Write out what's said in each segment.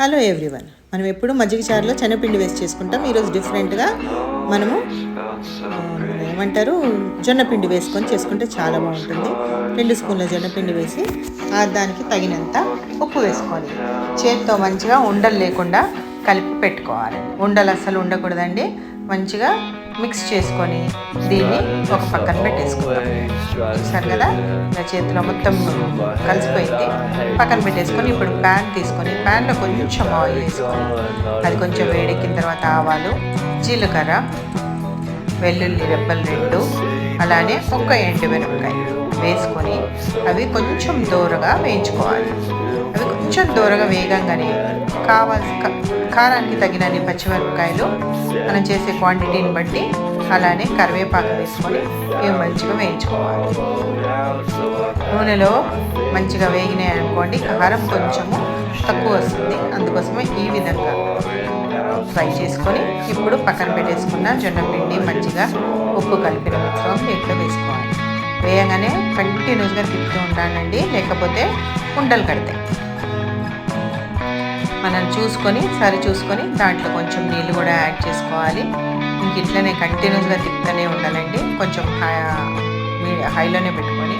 Hello everyone మనం ఎప్పుడు మజ్జిగ చారులో శనగపిండి వేసి చేసుకుంటాం. ఈరోజు డిఫరెంట్గా మనము ఏమంటారు జొన్నపిండి వేసుకొని చేసుకుంటే చాలా బాగుంటుంది. రెండు స్పూన్ల జొన్నపిండి వేసి ఆ దానికి తగినంత ఉప్పు వేసుకోవాలి. చేతితో మంచిగా ఉండలు లేకుండా కలిపి పెట్టుకోవాలి. ఉండలు అస్సలు ఉండకూడదండి. మంచిగా మిక్స్ చేసుకొని దీన్ని ఒక పక్కన పెట్టేసుకుందాం. చూసారు కదా? నా చేతిలో మొత్తం కలిసిపోయింది. పక్కన పెట్టేసుకొని ఇప్పుడు ప్యాన్ తీసుకొని ప్యాన్లో కొంచెం ఆయిల్ వేసుకొని అది కొంచెం వేడెక్కిన తర్వాత ఆవాలు జీలకర్ర వెల్లుల్లి రెబ్బలు రెండు అలానే ఒక్క ఎండుమిరపకాయ వేసుకొని అవి కొంచెం దూరగా వేయించుకోవాలి. అవి కొంచెం దూరగా వేగంగానే కావాల్సి కారానికి తగినన్ని పచ్చిమిరపకాయలు మనం చేసే క్వాంటిటీని బట్టి అలానే కరివేపాకు వేసుకొని ఇవి మంచిగా వేయించుకోవాలి. నూనెలో మంచిగా వేగినాయి అనుకోండి కారం కొంచెము తక్కువ వస్తుంది. అందుకోసమే ఈ విధంగా ఫ్రై చేసుకొని ఇప్పుడు పక్కన పెట్టేసుకున్న జొన్న పిండి మంచిగా ఉప్పు కలిపిన మిశ్రమం దీంట్లో వేసుకోవాలి. వేయగానే కంటిన్యూస్గా తిప్పుతూ ఉండాలండి లేకపోతే ఉండలు కడతాయి. మనం చూసుకొని సరి చూసుకొని దాంట్లో కొంచెం నీళ్ళు కూడా యాడ్ చేసుకోవాలి. ఇంక ఇట్లనే కంటిన్యూస్గా తిప్పుతూనే ఉండాలండి. కొంచెం హై హైలోనే పెట్టుకొని.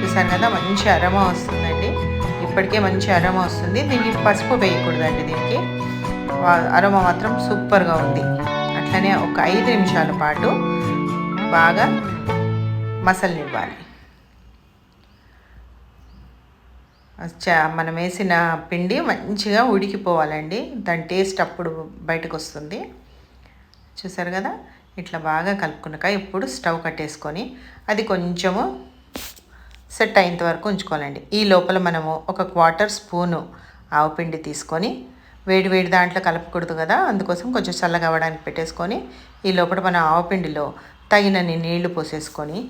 చూసాను కదా మంచి అరమ వస్తుందండి. ఇప్పటికే మంచి అరమ వస్తుంది. దీనికి పసుపు వేయకూడదండి దీనికి. అరోమా మాత్రం సూపర్గా ఉంది. అట్లనే ఒక ఐదు నిమిషాల పాటు బాగా మసలనివ్వాలి మనం వేసిన పిండి మంచిగా ఉడికిపోవాలండి. దాని టేస్ట్ అప్పుడు బయటకు వస్తుంది చూసారు కదా? ఇట్లా బాగా కలుపుకున్నాక ఇప్పుడు స్టవ్ కట్టేసుకొని అది కొంచెము సెట్ అయ్యేంత వరకు ఉంచుకోవాలండి. ఈ లోపల మనము ఒక క్వార్టర్ స్పూను ఆవుపిండి తీసుకొని వేడి వేడి దాంట్లో కలపకూడదు కదా అందుకోసం కొంచెం చల్లగా అవ్వడానికి పెట్టేసుకొని ఈ లోపల మన ఆవుపిండిలో తగినన్ని నీళ్ళు పోసేసుకొని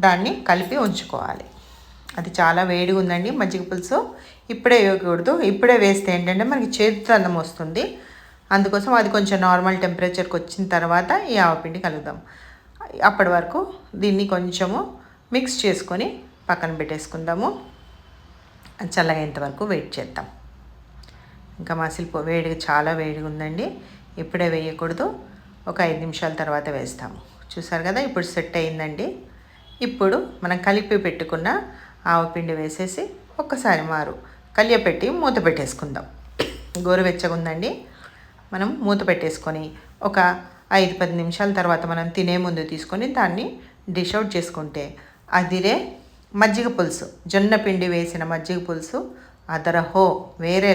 దాన్ని కలిపి ఉంచుకోవాలి. అది చాలా వేడిగా ఉందండి మజ్జిగ పులుసు. ఇప్పుడే వేయకూడదు. ఇప్పుడే వేస్తే ఏంటంటే మనకి చేతితో అందం వస్తుంది. అందుకోసం అది కొంచెం నార్మల్ టెంపరేచర్కి వచ్చిన తర్వాత ఈ ఆవపిండి కలుగుదాం అప్పటి వరకు దీన్ని కొంచెము మిక్స్ చేసుకొని పక్కన పెట్టేసుకుందాము. అది చల్లగైనంత వరకు వెయిట్ చేద్దాం. ఇంకా మసిలిపో వేడిగా చాలా వేడిగా ఉందండి ఇప్పుడే వేయకూడదు. ఒక ఐదు నిమిషాల తర్వాత వేస్తాము. చూసారు కదా ఇప్పుడు సెట్ అయిందండి. ఇప్పుడు మనం కలిపి పెట్టుకున్న ఆవపిండి వేసేసి ఒక్కసారి మారు. కలియపెట్టి మూత పెట్టేసుకుందాం. గోరువెచ్చగా ఉందండి మనం మూత పెట్టేసుకొని ఒక ఐదు పది నిమిషాల తర్వాత మనం తినే ముందు తీసుకొని దాన్ని డిష్ అవుట్ చేసుకుంటే అదిరే మజ్జిగ పులుసు. జొన్న పిండి వేసిన మజ్జిగ పులుసు. అదరహో వేరే